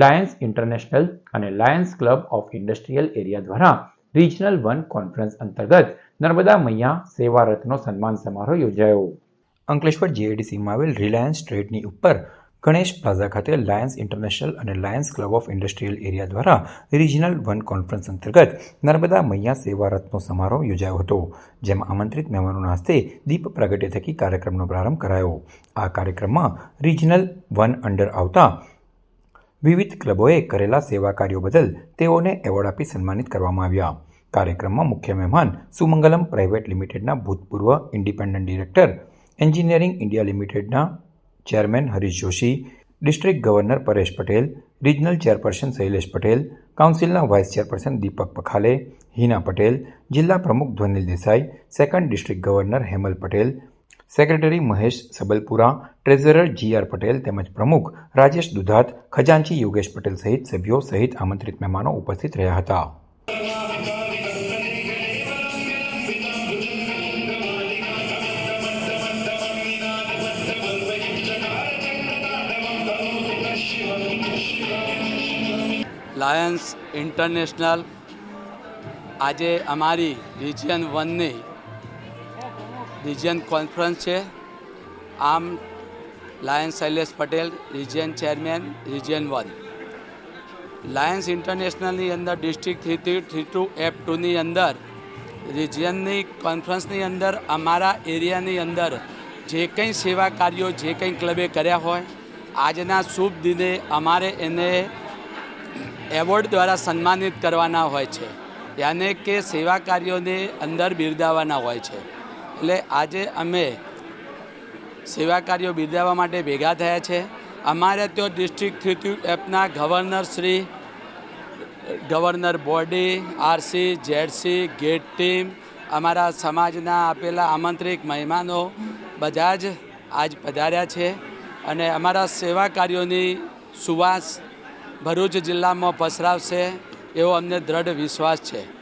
Lions International અને Lions club of industrial area દ્વારા regional one conference અંતર્ગત નર્મદા મૈયા સેવા રત્નો સન્માન સમારોહ યોજાયો. અંકલેશ્વર જીઆઈડીસીમાં આવેલ રિલાયન્સ ટ્રેડની ઉપર ગણેશ પ્લાઝા ખાતે લાયન્સ ઇન્ટરનેશનલ અને Lions club of industrial area દ્વારા રિજનલ વન કોન્ફરન્સ અંતર્ગત નર્મદા મૈયા સેવા રત્નો સમારોહ યોજાયો હતો, જેમાં આમંત્રિત મહેમાનોના હસ્તે દીપ પ્રગટ્ય થકી કાર્યક્રમનો પ્રારંભ કરાયો. આ કાર્યક્રમમાં રિજનલ વન અંડર આવતા વિવિધ ક્લબોએ કરેલા સેવા કાર્યો બદલ તેઓને એવોર્ડ આપી સન્માનિત કરવામાં આવ્યા. કાર્યક્રમમાં મુખ્ય મહેમાન સુમંગલમ પ્રાઇવેટ લિમિટેડના ભૂતપૂર્વ ઇન્ડિપેન્ડન્ટ ડિરેક્ટર, એન્જિનિયરિંગ ઇન્ડિયા લિમિટેડના chairman Harish Joshi, district governor Paresh Patel, regional chairperson Shailesh Patel, કાઉન્સિલના vice chairperson Deepak Pakhale, Hina Patel, જિલ્લા પ્રમુખ Dhvanil Desai, second district governor Hemal Patel secretary Mahesh Sabalpura, treasurer G R Patel તેમજ પ્રમુખ રાજેશ દુધાત, ખજાનચી યોગેશ પટેલ સહિત સભ્યો સહિત આમંત્રિત મહેમાનો ઉપસ્થિત રહ્યા હતા. લાયન્સ ઇન્ટરનેશનલ આજે અમારી રિજિયન વનની રિજિયન કોન્ફરન્સ છે. આમ, Lions Shailesh Patel, region chairman, region one. Lions ઇન્ટરનેશનલની અંદર, district three three two, F ટુની અંદર, રિજિયનની કોન્ફરન્સની અંદર, અમારા એરિયાની અંદર, જે કંઈ સેવા કાર્યો, જે કંઈ ક્લબે કર્યા હોય, આજના શુભ દિને અમારે એને એવોર્ડ દ્વારા સન્માનિત કરવાના હોય છે. યાને કે સેવા કાર્યોને અંદર બિરદાવવાના હોય છે. એટલે આજે અમે સેવા કાર્યો બિરદાવવા માટે ભેગા થયા છે. અમારે તો ડિસ્ટ્રિક્ટ થ્રી એપના governor Shri governor body RC ZC GET team અમારા સમાજના આપેલા આમંત્રિત મહેમાનો બધા જ આજ પધાર્યા છે. અને અમારા સેવા કાર્યોની સુવાસ ભરૂચ જિલ્લામાં પસરાવશે એવો અમને દ્રઢ વિશ્વાસ છે.